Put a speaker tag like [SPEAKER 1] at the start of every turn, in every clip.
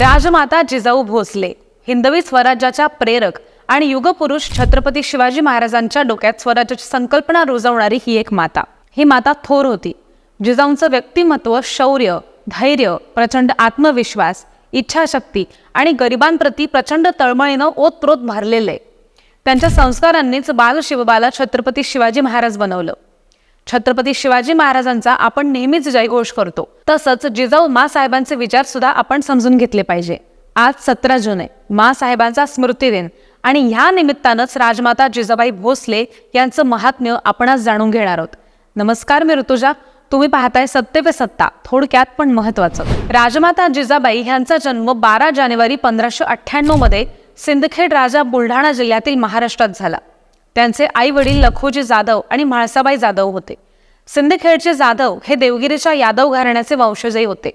[SPEAKER 1] राजमाता जिजाऊ भोसले हिंदवी स्वराज्याच्या प्रेरक आणि युगपुरुष छत्रपती शिवाजी महाराजांच्या डोक्यात स्वराज्याची संकल्पना रुजवणारी ही एक माता ही माता थोर होती जिजाऊंचं व्यक्तिमत्व शौर्य धैर्य प्रचंड आत्मविश्वास इच्छाशक्ती आणि गरिबांप्रती प्रचंड तळमळीनं ओतप्रोत आहे त्यांच्या संस्कारांनीच बाल शिवबाला छत्रपती शिवाजी महाराज बनवलं छत्रपती शिवाजी महाराजांचा आपण नेहमीच जयघोष करतो तसंच जिजाऊ साहेबांचे विचार सुद्धा आपण समजून घेतले पाहिजे आज सतरा जून आहे साहेबांचा स्मृती दिन आणि ह्या निमित्तानंच राजमाता जिजाबाई भोसले यांचं महात्म्य आपण आज जाणून घेणार आहोत नमस्कार मी ऋतुजा तुम्ही पाहताय सत्ते व सत्ता थोडक्यात पण महत्वाचं राजमाता जिजाबाई यांचा जन्म बारा जानेवारी पंधराशे अठ्ठ्याण्णव मध्ये सिंदखेड राजा बुलढाणा जिल्ह्यातील महाराष्ट्रात झाला त्यांचे आई वडील लखोजी जाधव आणि म्हाळसाबाई जाधव होते सिंदखेडचे जाधव हे देवगिरीच्या यादव घराण्याचे वंशजही होते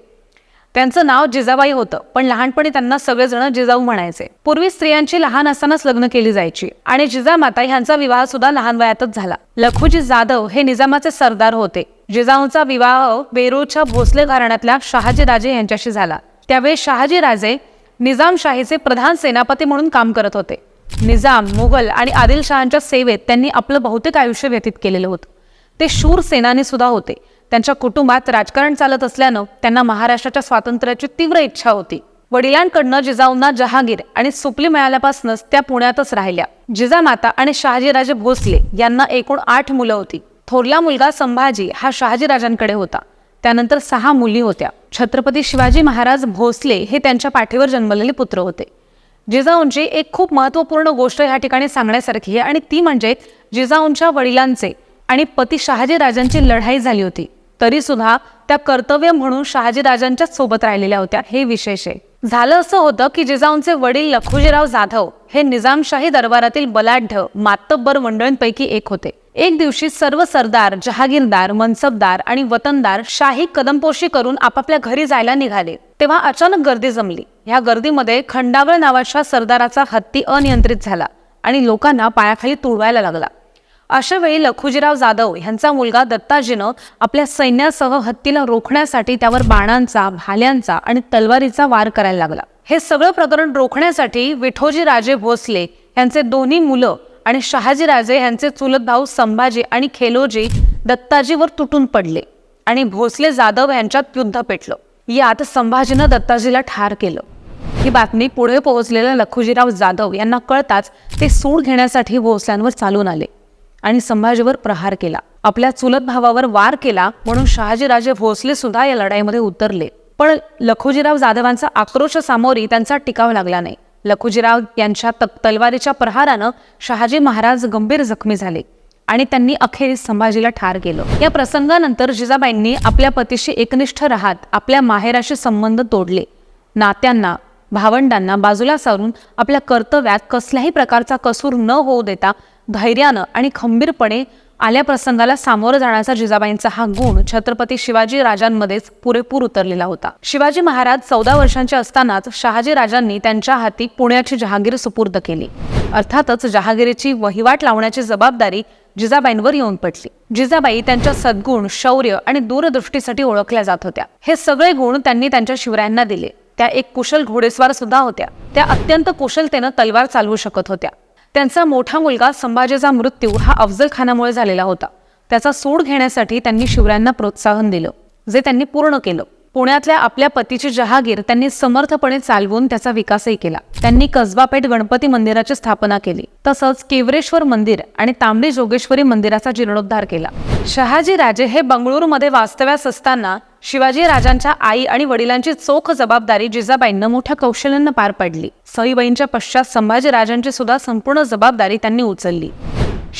[SPEAKER 1] त्यांचं नाव जिजाबाई होतं पण लहानपणी त्यांना सगळेजण जिजाऊ म्हणायचे पूर्वी स्त्रियांची लहान असतानाच लग्न केली जायची आणि जिजामाता यांचा विवाह सुद्धा लहान वयातच झाला लखोजी जाधव हे निजामाचे सरदार होते जिजाऊंचा विवाह बेरूच्या भोसले घराण्यातल्या शहाजी राजे यांच्याशी झाला त्यावेळी शहाजी राजे निजामशाहीचे प्रधान सेनापती म्हणून काम करत होते निजाम मुघल आणि आदिलशहाच्या सेवेत त्यांनी आपलं बहुतेक आयुष्य व्यतीत केलेलं होतं ते शूर सेनानी सुद्धा होते त्यांच्या कुटुंबात राजकारण चालत असल्यानं त्यांना महाराष्ट्राच्या स्वातंत्र्याची तीव्र इच्छा होती वडिलांकडनं जिजाऊंना जहागीर आणि सुपली मिळाल्यापासूनच त्या पुण्यातच राहिल्या जिजामाता आणि शहाजीराजे भोसले यांना एकूण आठ मुलं होती थोरला मुलगा संभाजी हा शहाजीराजांकडे होता त्यानंतर सहा मुली होत्या छत्रपती शिवाजी महाराज भोसले हे त्यांच्या पाठीवर जन्मलेले पुत्र होते जिजाऊंची एक खूप महत्त्वपूर्ण गोष्ट ह्या ठिकाणी सांगण्यासारखी आहे आणि ती म्हणजे जिजाऊंच्या वडिलांचे आणि पती शहाजीराजांची लढाई झाली होती तरीसुद्धा त्या कर्तव्य म्हणून शहाजीराजांच्याच सोबत राहिलेल्या होत्या हे विशेष आहे झालं असं होतं की जिजाऊंचे वडील लखुजीराव जाधव हे निजामशाही दरबारातील बलाढ्य मातब्बर मंडळींपैकी एक होते एक दिवशी सर्व सरदार जहागीरदार मनसबदार आणि वतनदार शाही कदमपोशी करून आपापल्या घरी जायला निघाले तेव्हा अचानक गर्दी जमली ह्या गर्दीमध्ये खंडावळ नावाच्या सरदाराचा हत्ती अनियंत्रित झाला आणि लोकांना पायाखाली तुळवायला लागला अशा वेळी लखुजीराव जाधव यांचा मुलगा दत्ताजीनं आपल्या सैन्यासह हत्तीला रोखण्यासाठी त्यावर बाणांचा भाल्यांचा आणि तलवारीचा वार करायला लागला हे सगळं प्रकरण रोखण्यासाठी विठोजी राजे भोसले यांचे दोन्ही मुलं आणि शहाजीराजे यांचे चुलत भाऊ संभाजी आणि खेलोजी दत्ताजीवर तुटून पडले आणि भोसले जाधव यांच्यात युद्ध पेटलं यात संभाजीनं दत्ताजीला ठार केलं ही बातमी पुढे पोहोचलेल्या लखुजीराव जाधव यांना कळताच ते सूड घेण्यासाठी भोसल्यांवर चालून आले आणि संभाजीवर प्रहार केला आपल्या चुलत भावावर वार केला म्हणून शहाजीराजे भोसले सुद्धा या लढाईमध्ये उतरले पण लखोजीराव जाधवांचा आक्रोश सामोरी त्यांचा टिकाव लागला नाही लखुजीराव यांच्या तक तलवारीच्या प्रहारानं शहाजी महाराज गंभीर जखमी झाले आणि त्यांनी अखेरीस संभाजीला ठार केलं या प्रसंगानंतर जिजाबाईंनी आपल्या पतीशी एकनिष्ठ राहत आपल्या माहेराशी संबंध तोडले नात्यांना भावंडांना बाजूला सारून आपल्या कर्तव्यात कसल्याही प्रकारचा कसूर न होऊ देता धैर्यानं आणि खंबीरपणे आल्या प्रसंगाला सामोरं जाण्याचा जिजाबाईंचा हा गुण छत्रपती शिवाजी राजांमध्येच पुरेपूर उतरलेला होता शिवाजी महाराज चौदा वर्षांचे असतानाच शहाजी राजांनी त्यांच्या हाती पुण्याची जहागीर सुपूर्द केली अर्थातच जहागिरीची वहिवाट लावण्याची जबाबदारी जिजाबाईंवर येऊन पडली जिजाबाई त्यांच्या सद्गुण शौर्य आणि दूरदृष्टीसाठी ओळखल्या जात होत्या हे सगळे गुण त्यांनी त्यांच्या शिवरायांना दिले त्या एक कुशल घोडेस्वार सुद्धा होत्या त्या अत्यंत कुशलतेनं तलवार चालवू शकत होत्या त्यांचा मोठा मुलगा संभाजीचा मृत्यू हा अफजल खानामुळे झालेला होता त्याचा सूड घेण्यासाठी त्यांनी शिवरायांना प्रोत्साहन दिलं जे त्यांनी पूर्ण केलं पुण्यातल्या आपल्या पतीची जहागीर त्यांनी समर्थपणे चालवून त्याचा विकासही केला त्यांनी कसबापेठ गणपती मंदिराची स्थापना केली तसंच केवरेश्वर मंदिर आणि तांबडी जोगेश्वरी मंदिराचा जीर्णोद्धार केला शहाजी राजे हे मध्ये वास्तव्यास असताना शिवाजी राजांच्या आई आणि वडिलांची चोख जबाबदारी जिजाबाईंना मोठ्या कौशल्यानं पार पडली सईबाईंच्या पश्चात संभाजी राजांची सुद्धा संपूर्ण जबाबदारी त्यांनी उचलली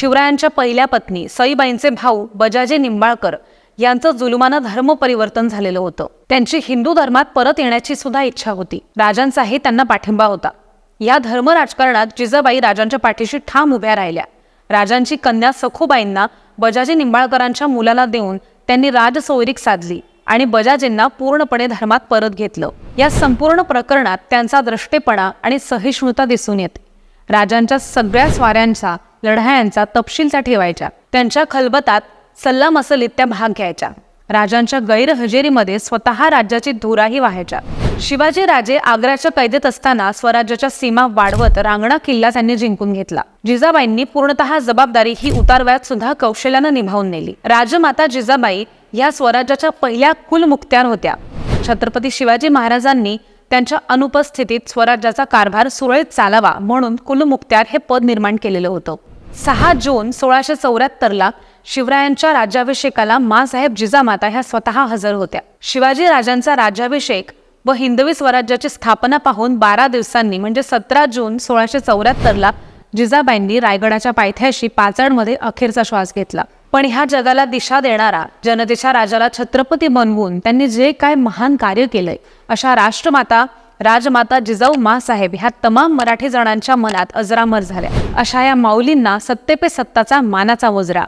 [SPEAKER 1] शिवरायांच्या पहिल्या पत्नी सईबाईंचे भाऊ बजाजी निंबाळकर यांचं जुलुमानं धर्मपरिवर्तन झालेलं होतं त्यांची हिंदू धर्मात परत येण्याची सुद्धा इच्छा होती राजांचाही त्यांना पाठिंबा होता या धर्म राजकारणात जिजाबाई राजांच्या पाठीशी ठाम उभ्या राहिल्या राजांची कन्या सखूबाईंना बजाजी निंबाळकरांच्या मुलाला देऊन त्यांनी राजसौरिक साधली आणि बजाजींना पूर्णपणे धर्मात परत घेतलं या संपूर्ण प्रकरणात त्यांचा दृष्टेपणा आणि सहिष्णुता दिसून येते राजांच्या सगळ्या स्वाऱ्यांचा लढायांचा तपशीलचा ठेवायच्या त्यांच्या खलबतात सल्लामसलीत त्या भाग घ्यायच्या राजांच्या गैरहजेरीमध्ये स्वतः राज्याची धुराही व्हायच्या शिवाजी राजे आग्र्याच्या कैदेत असताना स्वराज्याच्या सीमा वाढवत रांगणा किल्ला त्यांनी जिंकून घेतला जिजाबाईंनी पूर्णतः जबाबदारी ही उतारवयात सुद्धा कौशल्यानं निभावून नेली राजमाता जिजाबाई या स्वराज्याच्या पहिल्या कुलमुक्त्यार होत्या छत्रपती शिवाजी महाराजांनी त्यांच्या अनुपस्थितीत स्वराज्याचा कारभार सुरळीत चालावा म्हणून कुलमुक्त्यार हे पद निर्माण केलेलं होतं सहा जून सोळाशे चौऱ्याहत्तरला शिवरायांच्या राज्याभिषेकाला मासाहेब जिजामाता ह्या स्वतः हजर होत्या शिवाजी राजांचा राज्याभिषेक व हिंदवी स्वराज्याची स्थापना पाहून बारा दिवसांनी म्हणजे सतरा जून सोळाशे चौऱ्याहत्तरला जिजाबाईंनी रायगडाच्या पायथ्याशी पाचाडमध्ये अखेरचा श्वास घेतला पण ह्या जगाला दिशा देणारा जनतेच्या राजाला छत्रपती बनवून त्यांनी जे काय महान कार्य केलंय अशा राष्ट्रमाता राजमाता जिजाऊ मासाहेब ह्या तमाम मराठी जणांच्या मनात अजरामर झाल्या अशा या माऊलींना सत्तेपे सत्ताचा मानाचा वजरा